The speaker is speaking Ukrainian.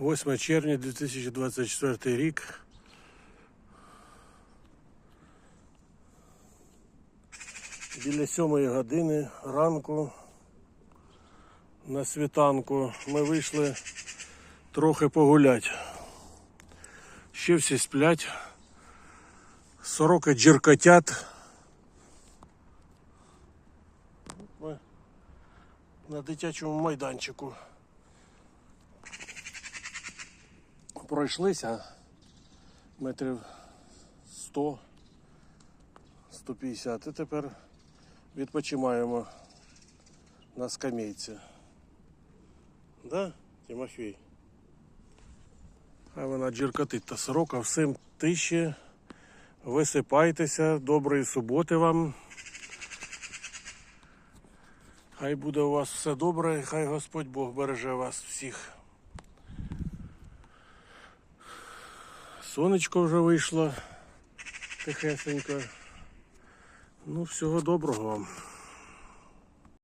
8 червня 2024 рік. Біля 7 години ранку на світанку ми вийшли трохи погуляти. Ще всі сплять. Сороки джеркотят. Ми на дитячому майданчику. Пройшлися метрів 100, 150 і тепер відпочиваємо на скамейці. Да, Тимофій? А вона джеркотить та сорока всім тиші. Висипайтеся, доброї суботи вам. Хай буде у вас все добре, хай Господь Бог береже вас всіх. Сонечко вже вийшло тихесенько. Ну, всього доброго вам.